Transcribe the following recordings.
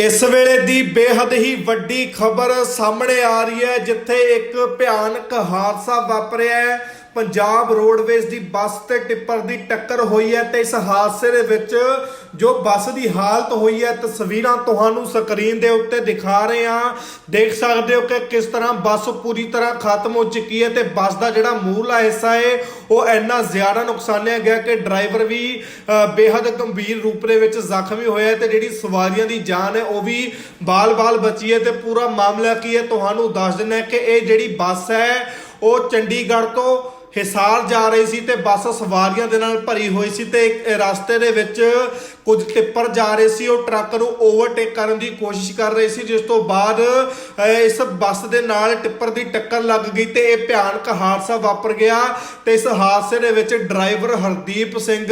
ਇਸ ਵੇਲੇ ਦੀ ਬੇਹੱਦ ਹੀ ਵੱਡੀ ਖਬਰ ਸਾਹਮਣੇ ਆ ਰਹੀ ਹੈ, ਜਿੱਥੇ ਇੱਕ ਭਿਆਨਕ ਹਾਦਸਾ ਵਾਪਰਿਆ ਹੈ। ਪੰਜਾਬ ਰੋਡਵੇਜ਼ ਦੀ ਬੱਸ ਤੇ ਟਿੱਪਰ ਦੀ ਟੱਕਰ ਹੋਈ ਹੈ ਤੇ ਇਸ ਹਾਦਸੇ ਦੇ ਵਿੱਚ ਜੋ ਬੱਸ ਦੀ ਹਾਲਤ ਹੋਈ ਹੈ ਤਸਵੀਰਾਂ ਤੁਹਾਨੂੰ ਸਕਰੀਨ ਦੇ ਉੱਤੇ ਦਿਖਾ ਰਹੇ ਹਾਂ। ਦੇਖ ਸਕਦੇ ਹੋ ਕਿ ਕਿਸ ਤਰ੍ਹਾਂ ਬੱਸ ਪੂਰੀ ਤਰ੍ਹਾਂ ਖਤਮ ਹੋ ਚੁੱਕੀ ਹੈ ਤੇ ਬੱਸ ਦਾ ਜਿਹੜਾ ਮੂਹਰਲਾ ਹਿੱਸਾ ਹੈ ਉਹ ਇੰਨਾ ਜ਼ਿਆਦਾ ਨੁਕਸਾਨਿਆ ਗਿਆ ਕਿ ਡਰਾਈਵਰ ਵੀ ਅ, ਬੇਹੱਦ ਗੰਭੀਰ ਰੂਪ ਦੇ ਵਿੱਚ ਜ਼ਖਮੀ ਹੋਇਆ ਹੈ ਤੇ ਜਿਹੜੀ ਸਵਾਰੀਆਂ ਦੀ ਜਾਨ ਹੈ ਉਹ ਵੀ ਬਾਲ-ਬਾਲ ਬਚੀ ਹੈ ਤੇ ਪੂਰਾ ਮਾਮਲਾ ਕੀ ਹੈ ਤੁਹਾਨੂੰ ਦੱਸ ਦਿੰਦਾ ਕਿ ਇਹ ਜਿਹੜੀ ਬੱਸ ਹੈ ਉਹ ਚੰਡੀਗੜ੍ਹ ਤੋਂ ਹਿਸਾਰ ਜਾ ਰਹੀ ਸੀ ਤੇ ਬੱਸ ਸਵਾਰੀਆਂ ਦੇ ਨਾਲ ਭਰੀ ਹੋਈ ਸੀ ਤੇ ਰਸਤੇ ਦੇ ਵਿੱਚ ਕੁਝ ਟਿੱਪਰ ਜਾ ਰਹੇ ਸੀ, ਉਹ ਟਰੱਕ ਨੂੰ ਓਵਰਟੇਕ ਕਰਨ ਦੀ ਕੋਸ਼ਿਸ਼ ਕਰ ਰਹੇ ਸੀ, ਜਿਸ ਤੋਂ ਬਾਅਦ ਇਸ ਬੱਸ ਦੇ ਨਾਲ ਟਿੱਪਰ ਦੀ ਟੱਕਰ ਲੱਗ ਗਈ ਤੇ ਇਹ ਭਿਆਨਕ ਹਾਦਸਾ ਵਾਪਰ ਗਿਆ ਤੇ ਇਸ ਹਾਦਸੇ ਦੇ ਵਿੱਚ ਡਰਾਈਵਰ ਹਰਦੀਪ ਸਿੰਘ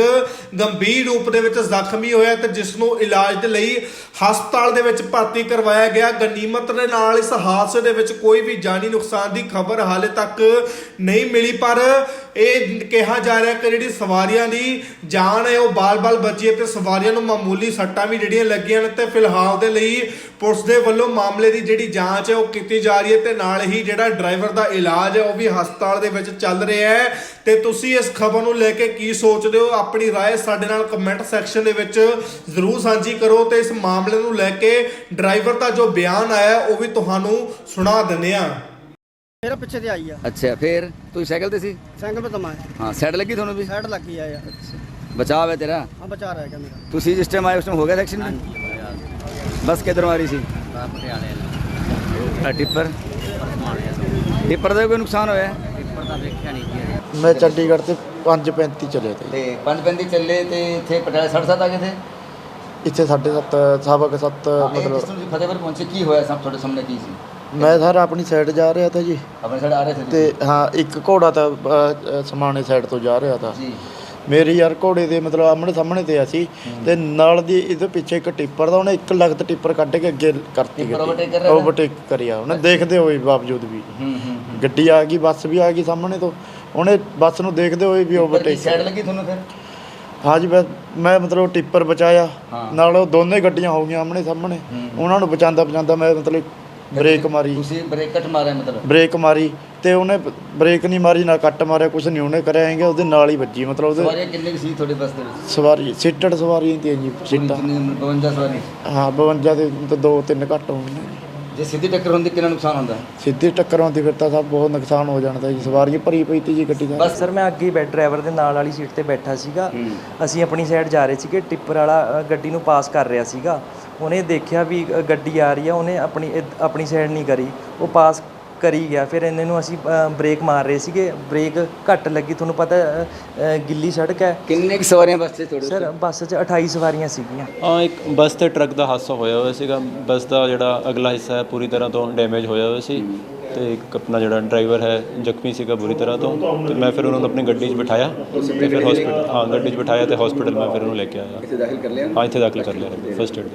ਗੰਭੀਰ ਰੂਪ ਦੇ ਵਿੱਚ ਜ਼ਖਮੀ ਹੋਇਆ ਤੇ ਜਿਸ ਨੂੰ ਇਲਾਜ ਦੇ ਲਈ ਹਸਪਤਾਲ ਦੇ ਵਿੱਚ ਭਰਤੀ ਕਰਵਾਇਆ ਗਿਆ। ਗਨੀਮਤ ਦੇ ਨਾਲ ਇਸ ਹਾਦਸੇ ਦੇ ਵਿੱਚ ਕੋਈ ਵੀ ਜਾਨੀ ਨੁਕਸਾਨ ਦੀ ਖਬਰ ਹਾਲੇ ਤੱਕ ਨਹੀਂ ਮਿਲੀ, ਪਰ ਇਹ ਕਿਹਾ ਜਾ ਰਿਹਾ ਕਿ ਜਿਹੜੀ ਸਵਾਰੀਆਂ ਦੀ ਜਾਨ ਹੈ, ਉਹ ਬਾਲ-ਬਾਲ ਬਚੀ ਹੈ ਤੇ ਸਵਾਰੀਆਂ ਨੂੰ ਮਾਮੂਲੀ ਸੱਟਾਂ ਵੀ ਜਿਹੜੀਆਂ ਲੱਗੀਆਂ ਨੇ ਤੇ ਫਿਲਹਾਲ ਦੇ ਲਈ ਪੁਲਿਸ ਦੇ ਵੱਲੋਂ ਮਾਮਲੇ ਦੀ ਜਿਹੜੀ ਜਾਂਚ ਹੈ ਉਹ ਕੀਤੀ ਜਾ ਰਹੀ ਹੈ ਤੇ ਨਾਲ ਹੀ ਜਿਹੜਾ ਡਰਾਈਵਰ ਦਾ ਇਲਾਜ ਹੈ ਉਹ ਵੀ ਹਸਪਤਾਲ ਦੇ ਵਿੱਚ ਚੱਲ ਰਿਹਾ ਹੈ ਤੇ ਤੁਸੀਂ ਇਸ ਖਬਰ ਨੂੰ ਲੈ ਕੇ ਕੀ ਸੋਚਦੇ ਹੋ ਆਪਣੀ رائے ਸਾਡੇ ਨਾਲ ਕਮੈਂਟ ਸੈਕਸ਼ਨ ਦੇ ਵਿੱਚ ਜ਼ਰੂਰ ਸਾਂਝੀ ਕਰੋ ਤੇ ਇਸ ਮਾਮਲੇ ਨੂੰ ਲੈ ਕੇ ਡਰਾਈਵਰ ਦਾ ਜੋ ਬਿਆਨ ਆਇਆ ਹੈ, ਉਹ ਵੀ ਤੁਹਾਨੂੰ ਸੁਣਾ ਦਿੰਦੇ ਆ ਮੇਰਾ ਪਿੱਛੇ ਤੇ ਆਈ ਆ ਅੱਛਾ ਫਿਰ ਤੂੰ ਸਾਈਕਲ ਤੇ ਸੀ ਸਾਈਕਲ ਤੇ ਤਮਾ ਹਾਂ ਸਾਈਡ ਲੱਗੀ ਤੁਹਾਨੂੰ ਵੀ ਸਾਈਡ ਲੱਗੀ ਆ ਯਾਰ ਬਚਾਅ ਹੈ ਤੇਰਾ ਆ ਬਚਾ ਰਿਹਾ ਗਿਆ ਮੇਰਾ ਤੁਸੀਂ ਜਿਸ ਟਾਈਮ ਆਏ ਉਸ ਟਾਈਮ ਹੋ ਗਿਆ ਐਕਸੀਡੈਂਟ ਬਸ ਕਿੱਧਰੋਂ ਆ ਰਹੀ ਸੀ ਆ ਟਿੱਪਰ ਟਿੱਪਰ ਦਾ ਕੋਈ ਨੁਕਸਾਨ ਹੋਇਆ ਮੈਂ ਚੰਡੀਗੜ੍ਹ ਤੇ 5:35 ਚਲੇ ਤੇ ਤੇ ਪੰਜ ਪੈਂਦੀ ਚੱਲੇ ਤੇ ਇੱਥੇ ਪਟਿਆਲੇ 67 ਆ ਗਏ ਥੇ ਇੱਥੇ ਸਾਢੇ ਸੱਤ ਸਵਾ ਕੁ ਸੱਤ ਮਤਲਬ ਮਤਲਬ ਤੁਸੀਂ ਫਤਿਹਪੁਰ ਪਹੁੰਚੇ ਕੀ ਹੋਇਆ ਸਭ ਤੁਹਾਡੇ ਸਾਹਮਣੇ ਕੀ ਸੀ ਮੈਂ ਸਰ ਆਪਣੀ ਸਾਈਡ ਜਾ ਰਿਹਾ ਤਾਂ ਜੀ ਆਪਣੇ ਸਾਈਡ ਆ ਰਹੇ ਥੇ ਤੇ ਹਾਂ ਇੱਕ ਘੋੜਾ ਤਾਂ ਅ, ਅ, ਸਮਾਣੇ ਸਾਈਡ ਤੋਂ ਜਾ ਰਿਹਾ ਤਾਂ ਜੀ ਮੇਰੀ ਯਾਰ ਘੋੜੇ ਦੇ ਮਤਲਬ ਆਮਣੇ ਸਾਹਮਣੇ ਤੇ ਅਸੀਂ ਤੇ ਨਾਲ ਦੀ ਇਹਦੇ ਪਿੱਛੇ ਇੱਕ ਟਿੱਪਰ ਦਾ ਉਹਨੇ ਇੱਕ ਲਗਤ ਟਿੱਪਰ ਕੱਢ ਕੇ ਅੱਗੇ ਕਰਤੀ ਟਿੱਪਰ overtake ਕਰ ਰਿਹਾ ਕਰਿਆ ਉਹਨੇ ਦੇਖਦੇ ਹੋਏ ਬਾਵਜੂਦ ਵੀ। ਗੱਡੀ ਆ ਗਈ ਬੱਸ ਵੀ ਆ ਗਈ ਸਾਹਮਣੇ ਤੋਂ। ਉਹਨੇ ਬੱਸ ਨੂੰ ਦੇਖਦੇ ਹੋਏ ਵੀ ਓਵਰਟੇਕ ਸਾਈਡ ਲੱਗੀ ਤੁਹਾਨੂੰ ਫਿਰ? ਹਾਂਜੀ ਮੈਂ ਮੈਂ ਮਤਲਬ ਟਿੱਪਰ ਬਚਾਇਆ। ਹਾਂ। ਨਾਲ ਉਹ ਦੋਨੇ ਗੱਡੀਆਂ ਹੋ ਗਈਆਂ ਆਮਣੇ ਸਾਹਮਣੇ। ਉਹਨਾਂ ਨੂੰ ਬਚਾਉਂਦਾ ਬਚਾਉਂਦਾ ਮੈਂ ਮਤਲਬ ਬ੍ਰੇਕ ਮਾਰੀ। ਤੁਸੀਂ ਬ੍ਰੇਕ ਕੱਟ ਮਾਰਿਆ ਮਤਲਬ? ਬ੍ਰੇਕ ਮਾਰੀ। ਤੇ ਉਹਨੇ ਬ੍ਰੇਕ ਨਹੀਂ ਮਾਰੀ ਨਾ ਕੱਟ ਮਾਰਿਆ ਕੁਛ ਨਹੀਂ ਉਹਨੇ ਕਰਿਆ ਹੈਗਾ ਉਹਦੇ ਨਾਲ ਹੀ ਵੱਜੀ ਮਤਲਬ ਉਹਦੇ ਸਵਾਰੀਆਂ ਕਿੰਨੇ ਕੁ ਸੀ ਤੁਹਾਡੇ ਬੱਸ ਦੇ ਵਿੱਚ? ਸਵਾਰੀ ਸੀਟਡ ਸਵਾਰੀ ਤੇ ਜੀ ਸੀਟਾਂ। ਕਿੰਨੀ 52 ਸਵਾਰੀ ਹਾਂ 52 ਦੇ ਤਾਂ ਦੋ ਤਿੰਨ ਘੱਟ ਹੋਣਗੇ ਜੇ ਸਿੱਧੀ ਟੱਕਰ ਹੁੰਦੀ ਕਿੰਨਾ ਨੁਕਸਾਨ ਹੁੰਦਾ? ਸਿੱਧੀ ਟੱਕਰ ਆਉਂਦੀ ਫਿਰ ਤਾਂ ਸਭ ਬਹੁਤ ਨੁਕਸਾਨ ਹੋ ਜਾਣਾ ਤਾਂ ਜੀ ਸਵਾਰੀ ਭਰੀ ਪਈ ਤੀ ਜੀ ਗੱਡੀ ਦਾ। ਬਸ ਸਰ ਮੈਂ ਅੱਗੇ ਹੀ ਬੈਠ ਡਰਾਈਵਰ ਦੇ ਨਾਲ ਵਾਲੀ ਸੀਟ ਤੇ ਬੈਠਾ ਸੀਗਾ। ਅਸੀਂ ਆਪਣੀ ਸਾਈਡ ਜਾ ਰਹੇ ਸੀਗੇ ਟਿੱਪਰ ਵਾਲਾ ਅ, ਗੱਡੀ ਨੂੰ ਪਾਸ ਕਰ ਰਿਹਾ ਸੀਗਾ। ਉਹਨੇ ਦੇਖਿਆ ਵੀ ਅ, ਗੱਡੀ ਆ ਰਹੀ ਆ ਉਹਨੇ ਆਪਣੀ ਇਧ- ਆਪਣੀ ਸਾਈਡ ਨਹੀਂ ਕਰੀ। ਉਹ ਪਾਸ ਕਰੀ ਗਿਆ। ਫਿਰ ਇਹਨੇ ਨੂੰ ਅਸੀਂ ਬ੍ਰੇਕ ਮਾਰ ਰਹੇ ਸੀਗੇ। ਬ੍ਰੇਕ ਘੱਟ ਲੱਗੀ। ਤੁਹਾਨੂੰ ਪਤਾ ਗਿੱਲੀ ਸੜਕ ਹੈ। ਕਿੰਨੇ ਕੁ ਸਵਾਰੀਆਂ ਬੱਸ 'ਚ ਤੁਹਾਡੇ ਸਰ ਬੱਸ 'ਚ 28 ਸਵਾਰੀਆਂ ਸੀਗੀਆਂ। ਹਾਂ ਇੱਕ ਬੱਸ ਤੇ ਟਰੱਕ ਦਾ ਹਾਦਸਾ ਹੋਇਆ ਹੋਇਆ ਸੀਗਾ। ਬੱਸ ਦਾ ਜਿਹੜਾ ਅਗਲਾ ਹਿੱਸਾ ਹੈ ਪੂਰੀ ਤਰ੍ਹਾਂ ਤੋਂ ਡੈਮੇਜ ਹੋਇਆ ਹੋਇਆ ਸੀ। ਤੇ ਇੱਕ ਆਪਣਾ ਜਿਹੜਾ ਡਰਾਈਵਰ ਹੈ ਜ਼ਖਮੀ ਸੀਗਾ ਬੁਰੀ ਤਰ੍ਹਾਂ ਤੋਂ। ਤੇ ਮੈਂ ਫਿਰ ਉਹਨਾਂ ਨੂੰ ਆਪਣੀ ਗੱਡੀ 'ਚ ਬਿਠਾਇਆ। ਤੇ ਫਿਰ ਹਸਪੀਟਲ ਹਾਂ ਗੱਡੀ 'ਚ ਬਿਠਾਇਆ ਤੇ ਹਸਪੀਟਲ ਮੈਂ ਫਿਰ ਉਹਨੂੰ ਲੈ ਕੇ ਆਇਆ। ਇੱਥੇ ਦਾਖਲ ਕਰ ਲਿਆ? ਹਾਂ ਇੱਥੇ ਦਾਖਲ ਕਰ ਲਿਆ। First aid